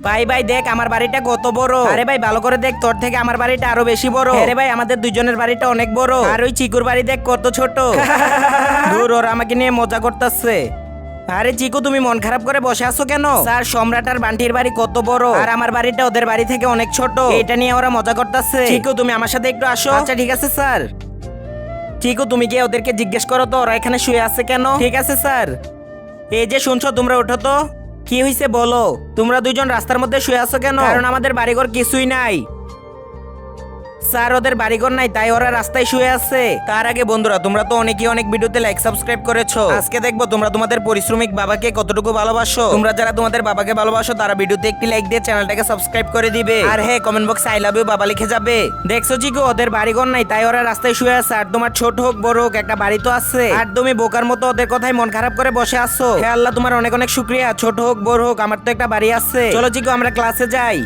ভাই ভাই দেখ আমার বাড়িটা কত বড়। আরে ভাই ভালো করে দেখ তোর থেকে আমার বাড়িটা আরও বেশি বড়। আরে ভাই আমাদের দুজনের বাড়িটা অনেক বড়। আর ওই চিকুর বাড়ি দেখ কত ছোট। দূর ওরা আমাকে নিয়ে মজা করতেছে। আরে চিকু তুমি মন খারাপ করে বসে আছো কেন? স্যার সম্রাট আর বান্টির বাড়ি কত বড়? আর আমার বাড়িটা ওদের বাড়ি থেকে অনেক ছোট। এটা নিয়ে ওরা মজা করতেছে। চিকু তুমি আমার সাথে একটু আসো। আচ্ছা ঠিক আছে স্যার। চিকু তুমি গিয়ে ওদেরকে জিজ্ঞেস করো তো ওরা এখানে শুয়ে আছে কেন? ঠিক আছে স্যার। এই যে শুনছো তোমরা ওঠো তো। কি হয়েছে বলো? তোমরা দুইজন রাস্তার মধ্যে শুয়ে আছো কেন? কারণ আমাদের বাড়িঘর কিছুই নাই। স্যার ওদের বাড়িঘর নাই, তাই ওরা রাস্তায় শুয়ে আছে। তার আগে বন্ধুরা, তোমরা তো অনেকেই অনেক ভিডিওতে লাইক সাবস্ক্রাইব করেছ। আজকে দেখব তোমরা তোমাদের পরিশ্রমিক বাবাকে কতটুকু ভালোবাসো। তোমরা যারা তোমাদের বাবাকে ভালোবাসো, তারা ভিডিওতে একটি লাইক দিয়ে চ্যানেলটাকে সাবস্ক্রাইব করে দিবে। আর হ্যাঁ কমেন্ট বক্সে আই লাভ ইউ বাবা লিখে যাবে। দেখছ চিকু, ওদের বাড়িঘর নাই, তাই ওরা রাস্তায় শুয়ে আছে। আর তোমার ছোট হোক, বড় হোক, একটা বাড়ি তো আছে। আর তুমি বোকার মতো ওদের কথাই মন খারাপ করে বসে আছো। হে আল্লাহ, তোমার অনেক অনেক শুক্রিয়া। ছোট হোক, বড় হোক, আমার তো একটা বাড়ি আছে। চলো চিকু, আমরা ক্লাসে যাই।